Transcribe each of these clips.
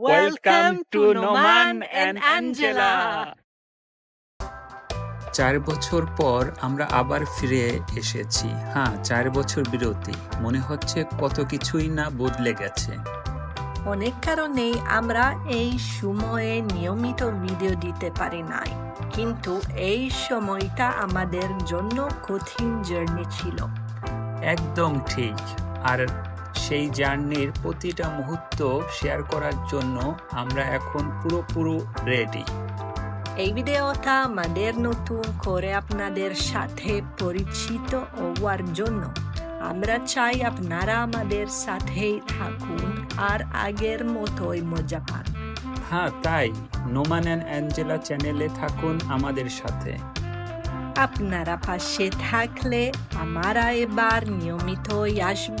Welcome to Noman and Angela. চার বছর পর আমরা আবার ফিরে এসেছি। হ্যাঁ চার বছর বিরতি। মনে হচ্ছে কত কিছুই না বদলে গেছে। অনেক কারণেই আমরা এই সময়ে নিয়মিত ভিডিও দিতে পারি নাই। কিন্তু এই সময়টা আমাদের জন্য কঠিন জার্নি ছিল। একদম ঠিক। আর সেই জার্নির প্রতিটা মুহূর্ত শেয়ার করার জন্য আমরা এখন পুরোপুরো রেডি এই ভিডিওটা আমাদের নতুন করে আপনাদের সাথে পরিচিত হওয়ার জন্য আমরা চাই আপনারা আমাদের সাথেই থাকুন আর আগের মতোই মজা পান। হ্যাঁ তাই। নোমান অ্যান্ড অ্যাঞ্জেলা চ্যানেলে থাকুন আমাদের সাথে। আপনারা পাশে থাকলে আমরা এবার নিয়মিতই আসব।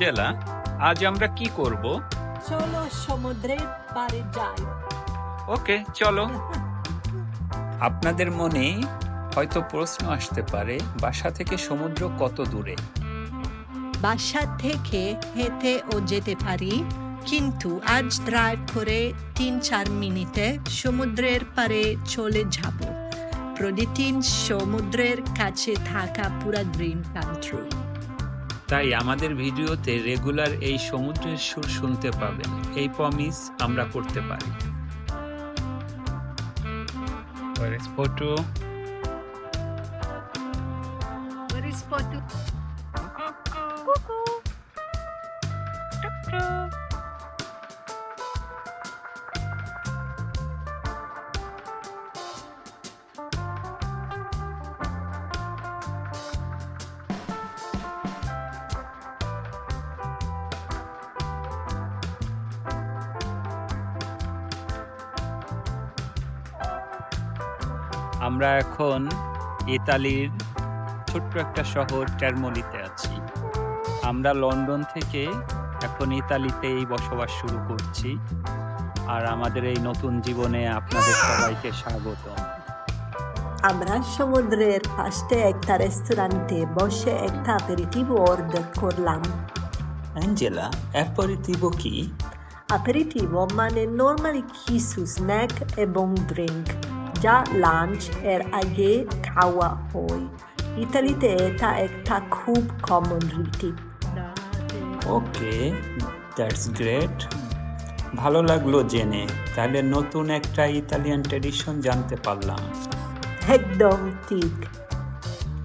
জেলা আজ আমরা কি করব? চলো সমুদ্রের পাড়ে যাই। ওকে চলো। আপনাদের মনে হয়তো প্রশ্ন আসতে পারে বাসা থেকে সমুদ্র কত দূরে? বাসা থেকে হেঁটে ও যেতে পারি কিন্তু আজ ড্রাইভ করে তিন চার মিনিটে সমুদ্রের পারে চলে যাব। প্রতিদিন সমুদ্রের কাছে থাকা পুরা ড্রিম কান্ট্রি তাই আমাদের ভিডিওতে রেগুলার এই সমুদ্রের সুর শুনতে পাবেন। এই প্রমিস আমরা করতে পারি। ফটো আমরা এখন ইতালির ছোট্ট একটা শহর টার্মোলিতে আছি। আমরা লন্ডন থেকে এখন ইতালিতেই বসবাস শুরু করছি। আর আমাদের এই নতুন জীবনে আপনাদের সবাইকে স্বাগত আমরা সমুদ্রের পাশে একটা রেস্টুরেন্টে বসে একটা অ্যাপারেটিভ অর্ডার করলাম। অ্যাঞ্জেলা অ্যাপারিটিভো কি? অ্যাপারেটিভো মানে নর্মালি কিছু স্ন্যাক এবং ড্রিঙ্ক যা লাঞ্চ এর আগে খাওয়া হয়। ইতালিতে এটা একটা খুব কমন রীতি। ওকে দ্যাটস গ্রেট ভালো লাগল জেনে। তাহলে নতুন একটা ইতালিয়ান ট্রেডিশন জানতে পারলাম। একদম ঠিক।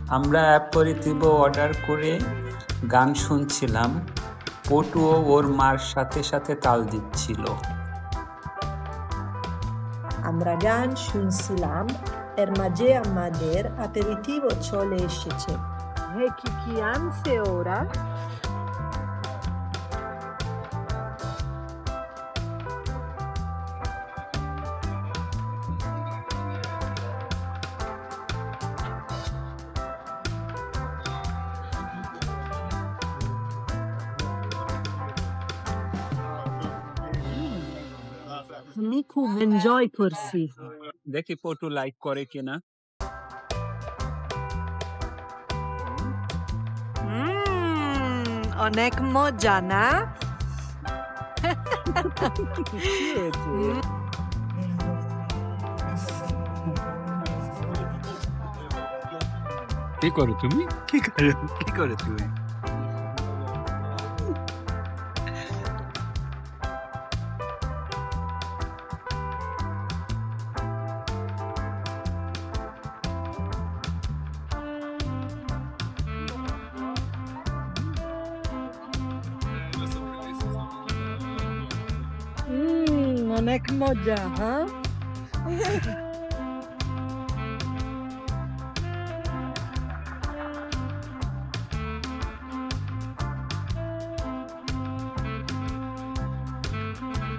আমরা অ্যাপারিটিভো অর্ডার করে গান শুনছিলাম। পটুও ওর মার সাথে সাথে তাল দিচ্ছিল। আমরা গান শুনছিলাম এর মাঝে আমাদের আপেরিটিভ চলে এসেছে হে কি কি আনছে ora? আমি খুব এনজয় করছি। দেখি পটু লাইক করে কিনা। অনেক মজা না? কি করো তুমি? কি করো? কি করো তুমি? অনেক মজা হ্যাঁ?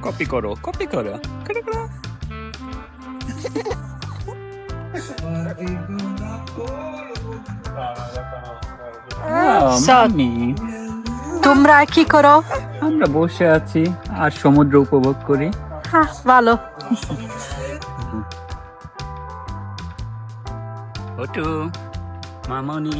কপি করো কপি করো। mommy, তোমরা কি করো? আমরা বসে আছি আর সমুদ্র উপভোগ করি। ভালো। ওটু মামনি।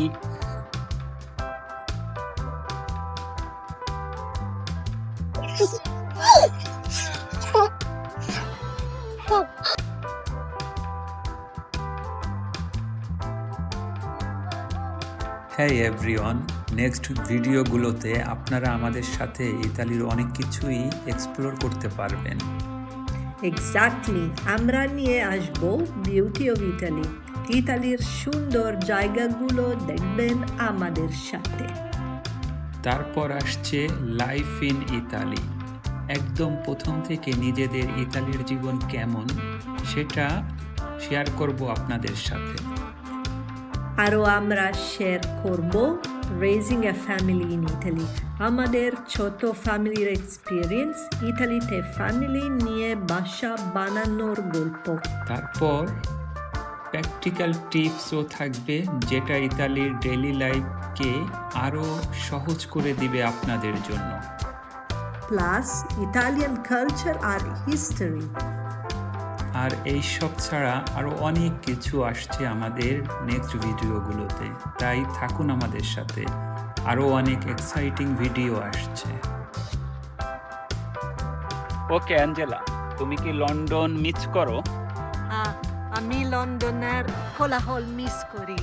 হ্যাঁ এভরিওয়ান নেক্সট ভিডিওগুলোতে আপনারা আমাদের সাথে ইতালির অনেক কিছুই এক্সপ্লোর করতে পারবেন। এক্স্যাক্টলি আমরা নিয়ে আসব বিউটি অফ ইতালি ইতালির সুন্দর জায়গাগুলো দেখবেন আমাদের সাথে। তারপর আসছে লাইফ ইন ইতালি একদম প্রথম থেকে নিজেদের ইতালির জীবন কেমন সেটা শেয়ার করব আপনাদের সাথে। আরও আমরা শেয়ার করব। Raising a family in Italy আমাদের ছোট ফ্যামিলির এক্সপিরিয়েন্স ইতালিতে ফ্যামিলি নিয়ে বাসা বানানোর গল্প তারপর প্র্যাকটিক্যাল টিপসও থাকবে যেটা ইতালির ডেইলি লাইফকে আরও সহজ করে দিবে আপনাদের জন্য। প্লাস ইতালিয়ান কালচার আর হিস্টোরি আর এই সব ছাড়া আরও অনেক কিছু আসছে আমাদের নেক্সট ভিডিওগুলোতে। তাই থাকুন আমাদের সাথে। আরও অনেক এক্সাইটিং ভিডিও আসছে। ওকে অ্যাঞ্জেলা তুমি কি লন্ডন মিস করো? আমি লন্ডনের কোলাহল মিস করি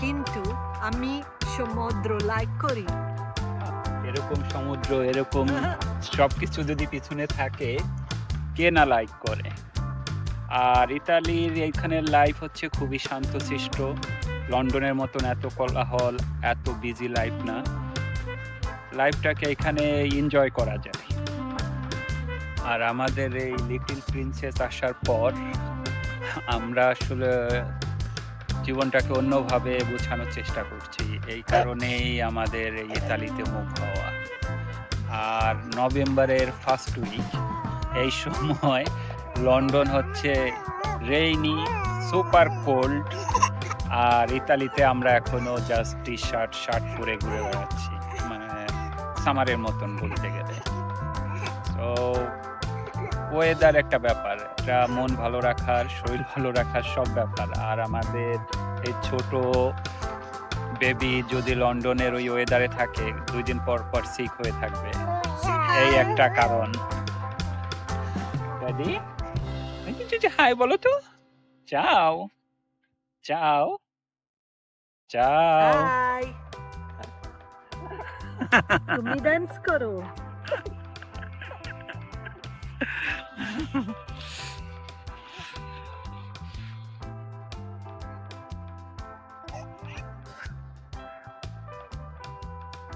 কিন্তু আমি সমুদ্র লাইক করি। এরকম সমুদ্র এরকম সবকিছু যদি পিছনে থাকে কে না লাইক করে? আর ইতালির এইখানে লাইফ হচ্ছে খুবই শান্তশিষ্ট। লন্ডনের মতন এত কোলাহল, এত বিজি লাইফ না। লাইফটাকে এখানে এনজয় করা যায়। আর আমাদের এই লিটল প্রিন্সেস আসার পর আমরা আসলে জীবনটাকে অন্যভাবে বোঝানোর চেষ্টা করছি। এই কারণেই আমাদের এই ইতালিতে মুখ হওয়া। আর নভেম্বরের ফার্স্ট উইক এই সময় লন্ডন হচ্ছে রেইনি, সুপার কোল্ড, আর ইতালিতে আমরা এখনও জাস্ট টি শার্ট শার্ট পরে ঘুরে বেড়াচ্ছি। মানে সামারের মতন বলতে গেলে। তো ওয়েদার একটা ব্যাপার। এটা মন ভালো রাখার, শরীর ভালো রাখার সব ব্যাপার। আর আমাদের এই ছোট বেবি যদি লন্ডনের ওই ওয়েদারে থাকে দুই দিন পর পর সিক হয়ে থাকবে। এই একটা কারণ। দাদি হাই বলো তো। চাও। চাও। চাও। তুমি ডান্স করো।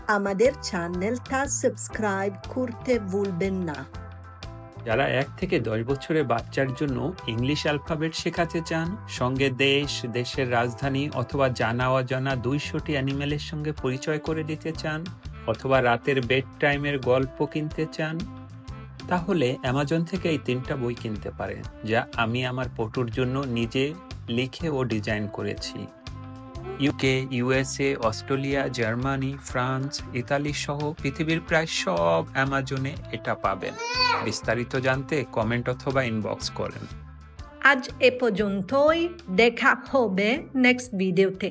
আমাদের চ্যানেলটা সাবস্ক্রাইব করতে ভুলবেন না। যারা এক থেকে দশ বছরের বাচ্চার জন্য ইংলিশ অ্যালফাবেট শেখাতে চান, সঙ্গে দেশ, দেশের রাজধানী অথবা জানা অজানা দুইশোটি অ্যানিমেলের সঙ্গে পরিচয় করে দিতে চান অথবা রাতের বেড টাইমের গল্প কিনতে চান, তাহলে অ্যামাজন থেকে এই তিনটা বই কিনতে পারেন, যা আমি আমার পটুর জন্য নিজে লিখে ও ডিজাইন করেছি। UK USA Australia Germany France Italy সহ পৃথিবীর প্রায় সব অ্যামাজনে এটা পাবেন। বিস্তারিত জানতে কমেন্ট অথবা ইনবক্স করেন। আজ এ পর্যন্তই, দেখা হবে নেক্সট ভিডিওতে